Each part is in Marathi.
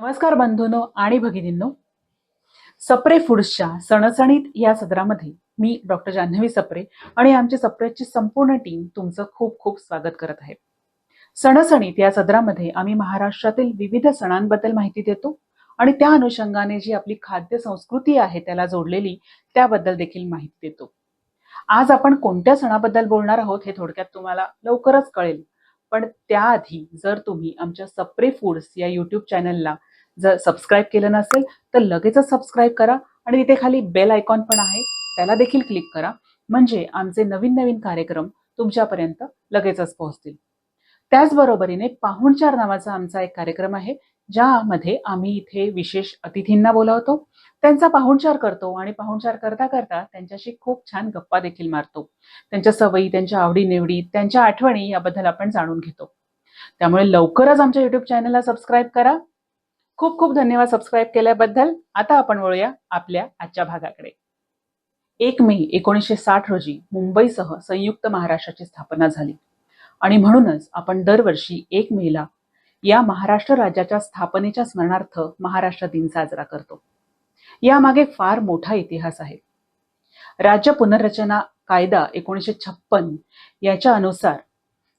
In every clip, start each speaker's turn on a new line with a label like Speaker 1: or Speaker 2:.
Speaker 1: नमस्कार बंधूनो आणि भगिनींनो. सप्रे फूड्सच्या सणसणीत या सदरामध्ये मी डॉक्टर जान्हवी सप्रे आणि आमची सप्रेची संपूर्ण टीम तुमचं खूप खूप स्वागत करत आहे. सणसणीत या सदरामध्ये आम्ही महाराष्ट्रातील विविध सणांबद्दल माहिती देतो आणि त्या अनुषंगाने जी आपली खाद्य संस्कृती आहे त्याला जोडलेली त्याबद्दल देखील माहिती देतो. आज आपण कोणत्या सणाबद्दल बोलणार आहोत हे थोडक्यात तुम्हाला लवकरच कळेल. पण त्याआधी जर तुम्ही आमच्या सप्रे फूड्स या यूट्यूब चॅनलला जर सबस्क्राईब केलं नसेल तर लगेचच सबस्क्राईब करा आणि तिथे खाली बेल आयकॉन पण आहे त्याला देखील क्लिक करा. म्हणजे आमचे नवीन नवीन कार्यक्रम तुमच्यापर्यंत लगेचच पोहोचतील. त्याचबरोबरीने पाहुणचार नावाचा आमचा एक कार्यक्रम आहे ज्यामध्ये आम्ही इथे विशेष अतिथींना बोलावतो. त्यांचा पाहुणचार करतो आणि पाहुणचार करता करता त्यांच्याशी खूप छान गप्पा देखील मारतो. त्यांच्या सवयी त्यांच्या आवडीनिवडी त्यांच्या आठवणी याबद्दल आपण जाणून घेतो. त्यामुळे लवकरच आमच्या युट्यूब चॅनलला सबस्क्राईब करा. खूप खूप धन्यवाद सबस्क्राईब केल्याबद्दल. आता आपण वळूया आपल्या आजच्या भागाकडे. एक मे एकोणीसशे साठ रोजी मुंबईसह संयुक्त महाराष्ट्राची स्थापना झाली. आणि म्हणूनच आपण दरवर्षी एक मेला या महाराष्ट्र राज्याच्या स्थापनेच्या स्मरणार्थ महाराष्ट्र दिन साजरा करतो. यामागे फार मोठा इतिहास आहे. राज्य पुनर्रचना कायदा एकोणीसशे छप्पन याच्या अनुसार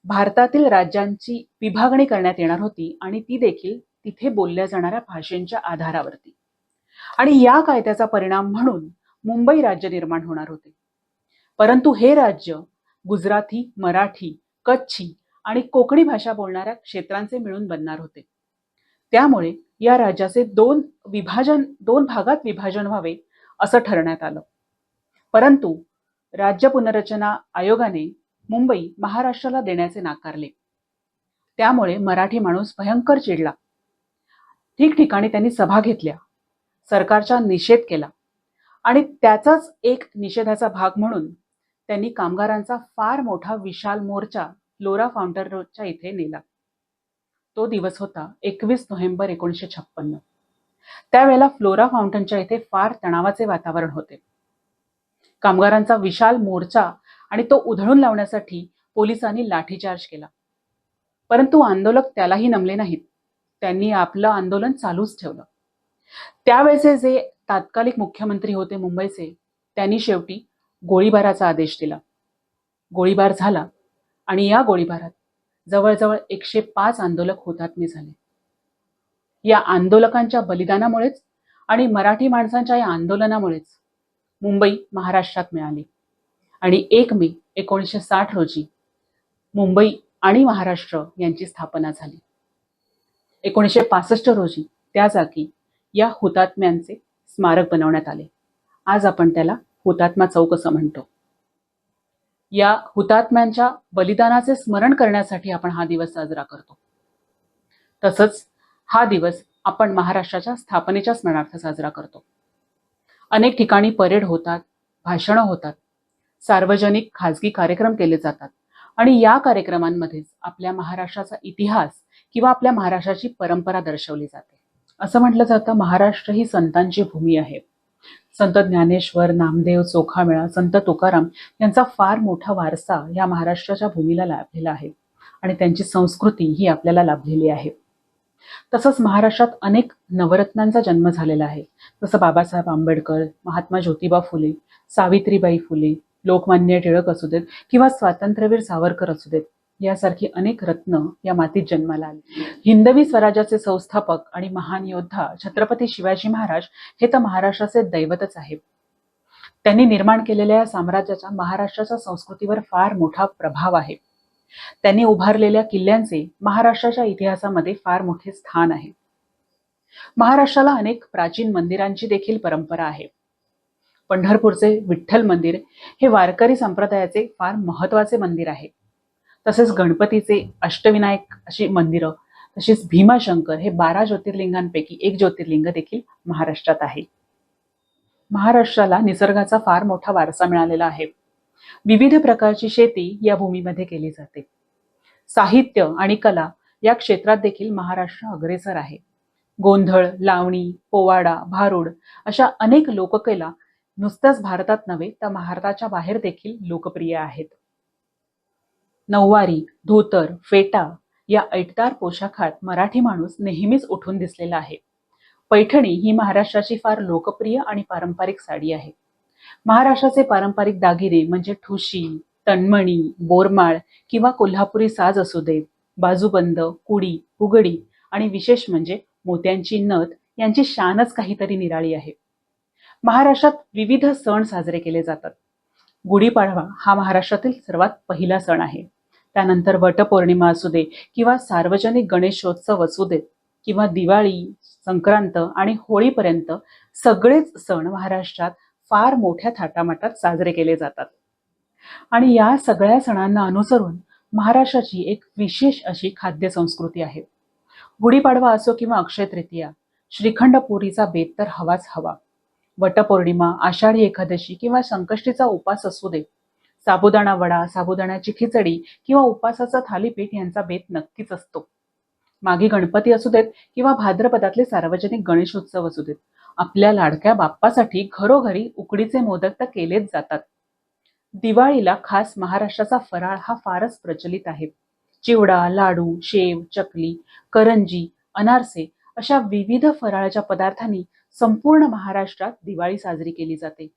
Speaker 1: भारतातील राज्यांची विभागणी करण्यात येणार होती आणि ती देखील तिथे बोलल्या जाणाऱ्या भाषेंच्या आधारावरती. आणि या कायद्याचा परिणाम म्हणून मुंबई राज्य निर्माण होणार होते. परंतु हे राज्य गुजराती मराठी कच्छी आणि कोकणी भाषा बोलणाऱ्या क्षेत्रांचे मिळून बनणार होते. त्यामुळे या राज्याचे दोन विभाजन दोन भागात विभाजन व्हावे असं ठरण्यात आलं. परंतु राज्य पुनर्रचना आयोगाने मुंबई महाराष्ट्राला देण्याचे नाकारले. त्यामुळे मराठी माणूस भयंकर चिडला. ठिकठिकाणी त्यांनी सभा घेतल्या सरकारचा निषेध केला आणि त्याचाच एक निषेधाचा भाग म्हणून त्यांनी कामगारांचा फार मोठा विशाल मोर्चा लोरा फाउंटन इथे नेला. तो दिवस होता एकवीस नोव्हेंबर एकोणीसशे छप्पन्न. त्यावेळेला फ्लोरा फाउंटनच्या इथे फार तणावाचे वातावरण होते. कामगारांचा विशाल मोर्चा आणि तो उधळून लावण्यासाठी पोलिसांनी लाठीचार्ज केला. परंतु आंदोलक त्यालाही नमले नाहीत. त्यांनी आपलं आंदोलन चालूच ठेवलं. त्यावेळेचे जे तात्कालिक मुख्यमंत्री होते मुंबईचे त्यांनी शेवटी गोळीबाराचा आदेश दिला. गोळीबार झाला आणि या गोळीबारात जवळजवळ एकशे पाच आंदोलक हुतात्मे झाले. या आंदोलकांच्या बलिदानामुळेच आणि मराठी माणसांच्या या आंदोलनामुळेच मुंबई महाराष्ट्रात मिळाली. आणि एक मे एकोणीसशे साठ रोजी मुंबई आणि महाराष्ट्र यांची स्थापना झाली. एकोणीसशे पासष्ट रोजी त्या जागी या हुतात्म्यांचे स्मारक बनवण्यात आले. आज आपण त्याला हुतात्मा चौक असं म्हणतो. या हुतात्म्यांच्या बलिदानाचे स्मरण करण्यासाठी आपण हा दिवस साजरा करतो. तसंच हा दिवस आपण महाराष्ट्राच्या स्थापनेच्या स्मरणार्थ साजरा करतो. अनेक ठिकाणी परेड होतात भाषणं होतात सार्वजनिक खाजगी कार्यक्रम केले जातात आणि या कार्यक्रमांमध्येच आपल्या महाराष्ट्राचा इतिहास किंवा आपल्या महाराष्ट्राची परंपरा दर्शवली जाते. असं म्हटलं जातं महाराष्ट्र ही संतांची भूमी आहे. संत ज्ञानेश्वर नामदेव चोखामेळा संत तुकाराम यांचा फार मोठा वारसा या महाराष्ट्राच्या भूमीला लाभलेला आहे आणि त्यांची संस्कृती ही आपल्याला लाभलेली आहे. तसंच महाराष्ट्रात अनेक नवरत्नांचा जन्म झालेला आहे. जसं बाबासाहेब आंबेडकर महात्मा ज्योतिबा फुले सावित्रीबाई फुले लोकमान्य टिळक असू देत किंवा स्वातंत्र्यवीर सावरकर असू देत. यासारखी अनेक रत्न या मातीत जन्माला आली. हिंदवी स्वराज्याचे संस्थापक आणि महान योद्धा छत्रपती शिवाजी महाराज हे तर महाराष्ट्राचे दैवतच आहे त्यांनी निर्माण केलेल्या या साम्राज्याचा महाराष्ट्राच्या संस्कृतीवर फार मोठा प्रभाव आहे. त्यांनी उभारलेल्या किल्ल्यांचे महाराष्ट्राच्या इतिहासामध्ये फार मोठे स्थान आहे. महाराष्ट्राला अनेक प्राचीन मंदिरांची देखील परंपरा आहे. पंढरपूरचे विठ्ठल मंदिर हे वारकरी संप्रदायाचे फार महत्त्वाचे मंदिर आहे. तसेच गणपतीचे अष्टविनायक अशी मंदिरं तसेच भीमाशंकर हे बारा ज्योतिर्लिंगांपैकी एक ज्योतिर्लिंग देखील महाराष्ट्रात आहे. महाराष्ट्राला निसर्गाचा फार मोठा वारसा मिळालेला आहे. विविध प्रकारची शेती या भूमीमध्ये केली जाते. साहित्य आणि कला या क्षेत्रात देखील महाराष्ट्र अग्रेसर आहे. गोंधळ लावणी पोवाडा भारुड अशा अनेक लोककला नुसत्याच भारतात नव्हे तर भारताच्या बाहेर देखील लोकप्रिय आहेत. नऊवारी धोतर फेटा या ऐटदार पोशाखात मराठी माणूस नेहमीच उठून दिसलेला आहे. पैठणी ही महाराष्ट्राची फार लोकप्रिय आणि पारंपरिक साडी आहे. महाराष्ट्राचे पारंपरिक दागिने म्हणजे ठुशी तन्मणी बोरमाळ किंवा कोल्हापुरी साज असू दे बाजूबंद कुडी उगडी आणि विशेष म्हणजे मोत्यांची नथ यांची शानच काहीतरी निराळी आहे. महाराष्ट्रात विविध सण साजरे केले जातात. गुढीपाडवा हा महाराष्ट्रातील सर्वात पहिला सण आहे. त्यानंतर वटपौर्णिमा असू दे किंवा सार्वजनिक गणेशोत्सव असू देत किंवा दिवाळी संक्रांत आणि होळीपर्यंत सगळेच सण महाराष्ट्रात फार मोठ्या थाटामाटात साजरे केले जातात. आणि या सगळ्या सणांना अनुसरून महाराष्ट्राची एक विशेष अशी खाद्य संस्कृती आहे. गुढीपाडवा असो किंवा अक्षय तृतीया श्रीखंड पुरीचा बेत तर हवाच हवा. वटपौर्णिमा आषाढी एकादशी किंवा संकष्टीचा उपास असू दे साबुदाणा वडा साबुदाण्याची खिचडी किंवा उपासाचा थालीपीठ यांचा बेत नक्कीच असतो. मागे गणपती असू देत किंवा भाद्रपदातले सार्वजनिक गणेशोत्सव असू देत आपल्या लाडक्या बाप्पासाठी घरोघरी उकडीचे मोदक तर केलेच जातात. दिवाळीला खास महाराष्ट्राचा फराळ हा फारच प्रचलित आहे. चिवडा लाडू शेव चकली करंजी अनारसे अशा विविध फराळाच्या पदार्थांनी संपूर्ण महाराष्ट्रात दिवाळी साजरी केली जाते.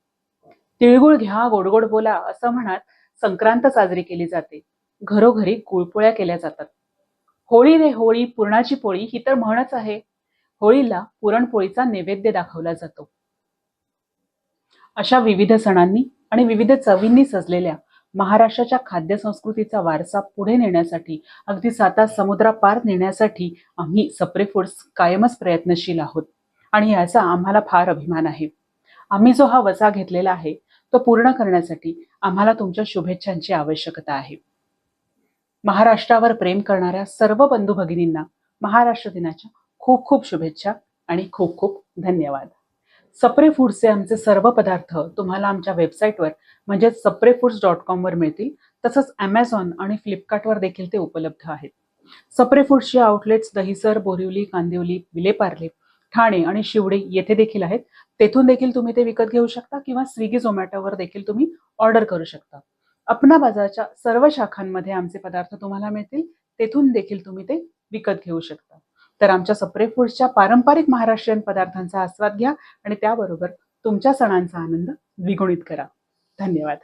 Speaker 1: तिळगुळ घ्या गोडगोड बोला असं म्हणत संक्रांत साजरी केली जाते. घरोघरी गुळपोळ्या केल्या जातात. होळी रे होळी पुरणाची पोळी ही तर म्हणच आहे. होळीला पुरणपोळीचा नैवेद्य दाखवला जातो. अशा विविध सणांनी आणि विविध चवींनी सजलेल्या महाराष्ट्राच्या खाद्य संस्कृतीचा वारसा पुढे नेण्यासाठी अगदी साता समुद्रापार नेण्यासाठी आम्ही सप्रे फूड्स कायमच प्रयत्नशील आहोत. आणि याचा आम्हाला फार अभिमान आहे. आम्ही जो हा वसा घेतलेला आहे तो पूर्ण करण्यासाठी आम्हाला तुमच्या शुभेच्छांची आवश्यकता आहे. महाराष्ट्रावर प्रेम करणाऱ्या सर्व बंधू भगिनींना महाराष्ट्र दिनाच्या खूप खूप शुभेच्छा आणि खूप खूप धन्यवाद. सप्रे फूड्सचे आमचे सर्व पदार्थ तुम्हाला आमच्या वेबसाईटवर म्हणजेच सप्रे फूड्स डॉट कॉमवर मिळतील तसंच ॲमेझॉन आणि फ्लिपकार्टवर देखील ते उपलब्ध आहेत. सप्रे फूड्सचे आउटलेट्स दहिसर बोरिवली कांदिवली विलेपार्ले ठाणे आणि शिवडे येथे देखील आहेत. तेथून देखील तुम्ही ते विकत घेऊ शकता किंवा स्विगी झोमॅटोवर देखील तुम्ही ऑर्डर करू शकता. अपना बाजारच्या सर्व शाखांमध्ये आमचे पदार्थ तुम्हाला मिळतील. तेथून देखील तुम्ही ते विकत घेऊ शकता. तर आमच्या सप्रे फूड्सच्या पारंपरिक महाराष्ट्रीयन पदार्थांचा आस्वाद घ्या आणि त्याबरोबर तुमच्या सणांचा आनंद द्विगुणित करा. धन्यवाद.